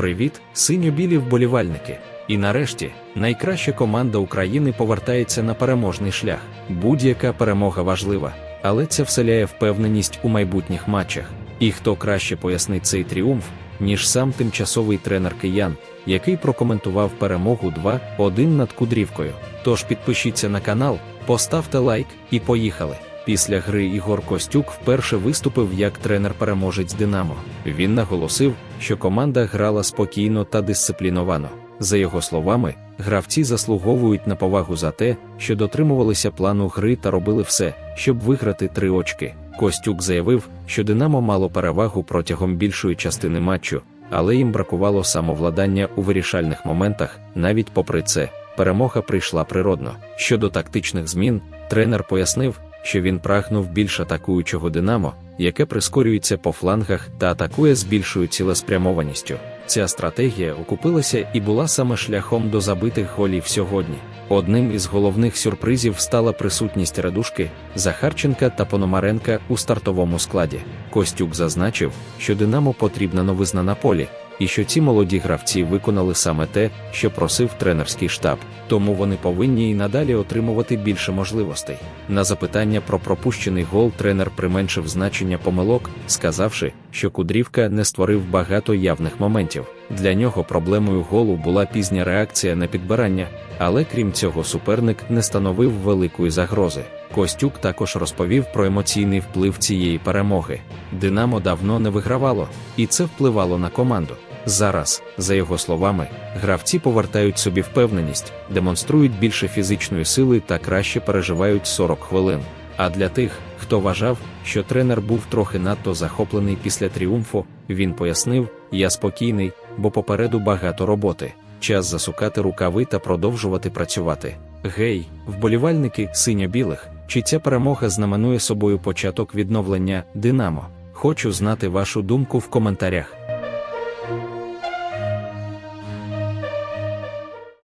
Привіт, синьо-білі вболівальники! І нарешті найкраща команда України повертається на переможний шлях. Будь-яка перемога важлива, але це вселяє впевненість у майбутніх матчах. І хто краще пояснить цей тріумф, ніж сам тимчасовий тренер киян, який прокоментував перемогу 2-1 над Кудрівкою. Тож підпишіться на канал, поставте лайк і поїхали. Після гри Ігор Костюк вперше виступив як тренер-переможець Динамо. Він наголосив, що команда грала спокійно та дисципліновано. За його словами, гравці заслуговують на повагу за те, що дотримувалися плану гри та робили все, щоб виграти три очки. Костюк заявив, що Динамо мало перевагу протягом більшої частини матчу, але їм бракувало самовладання у вирішальних моментах. Навіть попри це, перемога прийшла природно. Щодо тактичних змін, тренер пояснив, що він прагнув більш атакуючого Динамо, яке прискорюється по флангах та атакує з більшою цілеспрямованістю. Ця стратегія окупилася і була саме шляхом до забитих голів сьогодні. Одним із головних сюрпризів стала присутність Радушки, Захарченка та Пономаренка у стартовому складі. Костюк зазначив, що Динамо потрібна новизна на полі, і що ці молоді гравці виконали саме те, що просив тренерський штаб, тому вони повинні і надалі отримувати більше можливостей. На запитання про пропущений гол тренер применшив значення помилок, сказавши, що Кудрівка не створив багато явних моментів. Для нього проблемою голу була пізня реакція на підбирання, але крім цього, суперник не становив великої загрози. Костюк також розповів про емоційний вплив цієї перемоги. Динамо давно не вигравало, і це впливало на команду. Зараз, за його словами, гравці повертають собі впевненість, демонструють більше фізичної сили та краще переживають 40 хвилин. А для тих, хто вважав, що тренер був трохи надто захоплений після тріумфу, він пояснив: я спокійний, бо попереду багато роботи. Час засукати рукави та продовжувати працювати. Гей, вболівальники синьо-білих, чи ця перемога знаменує собою початок відновлення Динамо? Хочу знати вашу думку в коментарях.